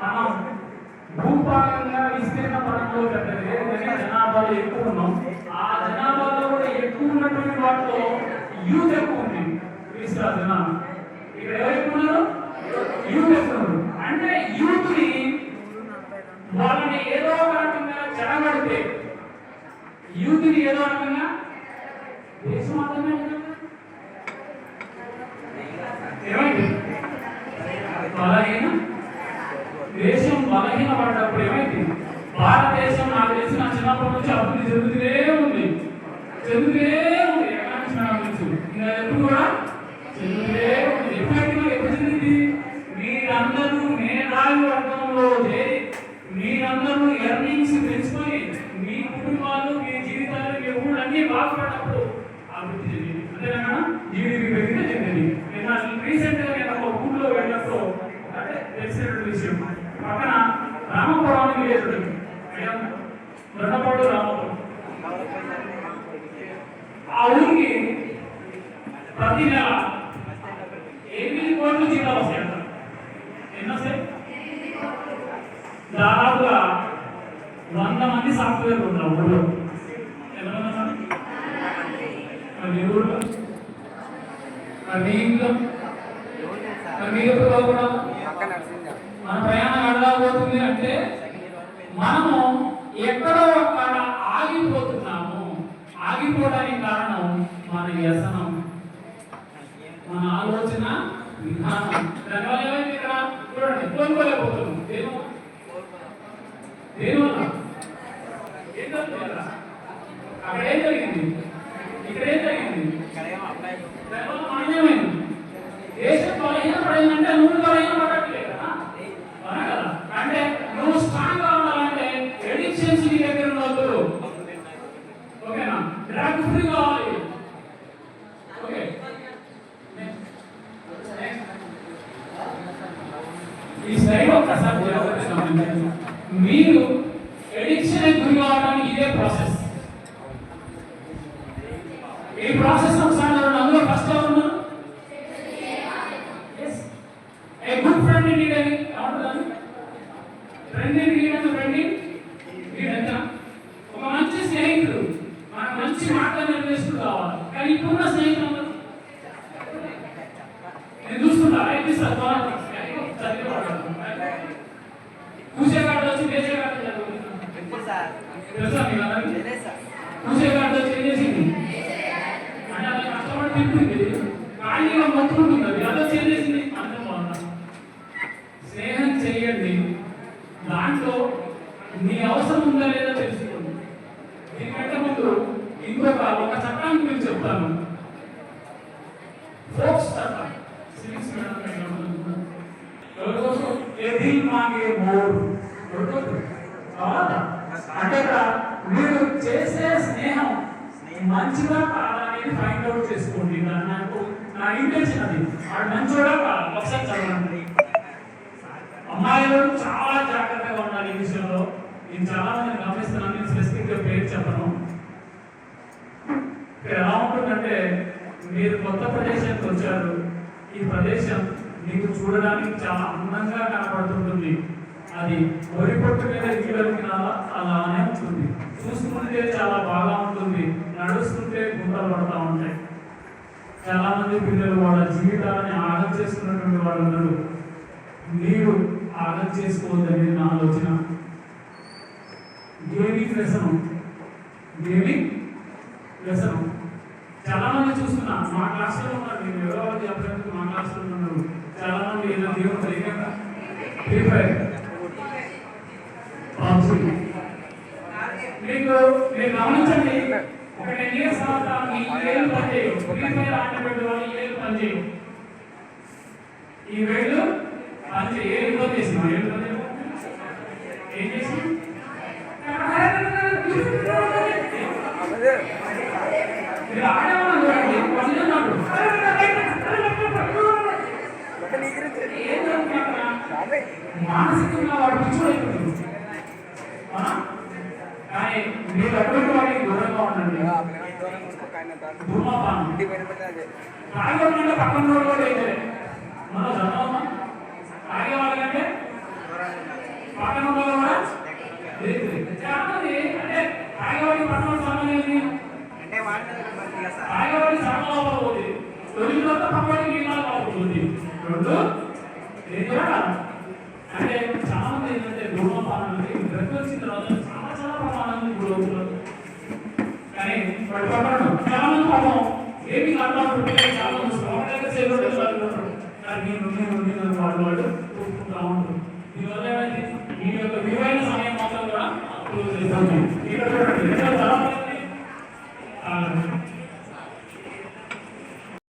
మనం భూపాలంగా విస్తీర్ణ పరంలో పెద్దది ఎందుకంటే జనాభాలో ఎక్కువ ఉన్నాం. ఆ జనాభాలో కూడా ఎక్కువ ఉన్నటువంటి వాటిలో యూత్ ఎక్కువ ఉంది. క్రీస్తురాజు జనాభా ఇక్కడ ఎవరు ఉన్నారు? యూత్ ఎక్కువ ఉన్నారు. అంటే యూత్ని వాళ్ళని ఏదో ఒక రకంగా చెడగొడితే యూత్ని ఏదో రకంగా దేశం అర్థమే ఏమైంది? అలాగేనా దేశం బలహీన పడ్డప్పుడు ఏమైంది భారతదేశం నాకు తెలిసిన చిన్నప్పటి నుంచి అభివృద్ధి చెందుతూనే ఉంది. చెందుతూనే ఉంది. ఎకనామిక్స్ నాకు తెలుసు? ఇంకా ఎప్పుడు కూడా చెందుతూనే ఉంది. ఎప్పుడైతే ఎప్పుడు చెందింది? మీరందరూ మేధావి వర్గంలో చేరి మీరందరూ ఎర్నింగ్స్ పెంచుకొని మీ కుటుంబాలు మీ జీవితాలు మీ ఊళ్ళు అన్ని బాగుపడినప్పుడు అభివృద్ధి చెందింది. అంతేనా జీడిపి పెరిగితే చెందింది. నేను రీసెంట్ నేను ఒక ఊళ్ళో వెళ్ళినప్పుడు అంటే తెలిసినటువంటి విషయం. పక్కన రామపురం అని విలేజ్ ఉంటుంది దొండపాడు రామపురం. ఆ ఊరికి ప్రతి నెల ఎనిమిది కోట్లు జీతాలు వస్తాయంట ఎన్ని వస్తాయి? దాదాపుగా వంద మంది సాఫ్ట్వేర్ ఉన్నారు? ఊళ్ళో ఎంతమంది మీ ఊళ్ళో మీ ఇంట్లో? మీ ఊళ్ళో కూడా మన ప్రయాణం అడగబోతుంది అంటే మనము ఎక్కడో అక్కడ ఆగిపోతున్నాము. ఆగిపోవడానికి కారణం మన వ్యసనం. మన ఆలోచన విధానం. దానివల్ల ఏమైంది ఇక్కడ? చూడండి కోలుకోలేకపోతున్నాం దేనివల్ల? దేనివల్ల ఏం జరుగుతుంది ఇక్కడ? అక్కడ ఏం జరిగింది ఇక్కడ ఏం జరిగింది దానివల్ల మనం ఏమైంది దేశం బలహీన పడిందంటే నువ్వు బలహీన పడట్లేదు కదా అవునా కదా? అంటే నువ్వు స్ట్రాంగ్గా ఉండాలంటే ఎడిక్షన్స్ నీ దగ్గర ఉండొద్దు ఓకేనా డ్రగ్ ఫ్రీ కావాలి ఓకే ఈ స్లైడ్ ఒక్కసారి మీరు ఎడిక్షన్ గురి కావడానికి ఇదే ప్రాసెస్ ఈ ప్రాసెస్ ఒకసారి అందులో ఫస్ట్ ఎవరు ఉన్నారు? ఏ గుడ్ ఫ్రెండ్ ఫ్రెండ్ స్నేహం చేయండి. దాంట్లో అవసరం ఉందా లేదా తెలుసుకోండి. దీనికంటే ముందు ఇంకొక ఒక చట్టాన్ని గురించి చెప్తాను. ఎవరి అంటే మీరు చేసే స్నేహం మంచిగా కాదా అనేది ఫైండ్ అవుట్ చేసుకోండి. నా- నాకు నా ఇంటెన్షన్ అది. వాడు మంచిగా కాదా. ఒకసారి చదవండి. అమ్మాయిలు చాలా జాగ్రత్తగా ఉండాలి ఈ విషయంలో. నేను చాలా మంది గమనిస్తున్నాను. నేను స్పెసిఫిక్గా పేరు చెప్పను. ఇక్కడ ఎలా ఉంటుందంటే మీరు కొత్త ప్రదేశానికి వచ్చారు. ఈ ప్రదేశం మీకు చూడడానికి చాలా అందంగా కనపడుతుంటుంది. అది వరి పొట్టు మీద గీడలికినాలా అలానే ఉంటుంది. చూసుకుంటే చాలా బాగా ఉంటుంది. నడుస్తుంటే గుంటలు పడతా ఉంటాయి. చాలా మంది పిల్లలు వాళ్ళ జీవితాన్ని ఆగం చేసుకున్నటువంటి వాళ్ళు ఉన్నారు. మీరు ఆగం చేసుకోవద్దని నా ఆలోచన. గేమింగ్ వ్యసనం గేమింగ్ వ్యసనం చాలా మంది చూస్తున్నా మా క్లాస్లో ఉన్నారు మీరు ఎవరో వాళ్ళు చెప్పలేదు మా క్లాస్లో ఉన్నారు చాలా మంది ఏదో దేవుడు తెలియక ఫ్రీ ఫైర్ పబ్జి మీకు మీరు గమనించండి ఒక టెన్ ఇయర్స్ తర్వాత మీ ఏళ్ళు పనిచేయవు ఫ్రీ ఫైర్ ఆడినటువంటి వాళ్ళు ఏళ్ళు పనిచేయవు ఈ వేళ్ళు పనిచేయ ఏళ్ళు. ఏం చేసి మీరు ఆడేవాళ్ళు చూడండి పనిలో నాకు ఏం జరుగుతుంది అక్కడ? మానసికంగా వాడు పిచ్చోడైపోతుంది అవునా? కానీ మీరు అటువంటి వాడికి దూరంగా ఉండండి. ధూమపానం తాగకుండా పక్కన రోడ్డు కూడా అయితే మన చదవమా పక్కన కూడా లేదు. అంటే తాగేవాడి పక్కన సంబంధం ప్రమాణానికి గురవుతున్నారు కానీ వాడు పక్కన చాలా మంది పాపం ఏమి కాదు చాలా మంది స్వామి చేయడం కానీ నేను నేను నేను వాళ్ళు వాళ్ళు చూసుకుంటా ఉంటారు దీనివల్ల ఏమైంది మీ యొక్క విలువైన సమయం మొత్తం కూడా క్లోజ్ చేస్తాం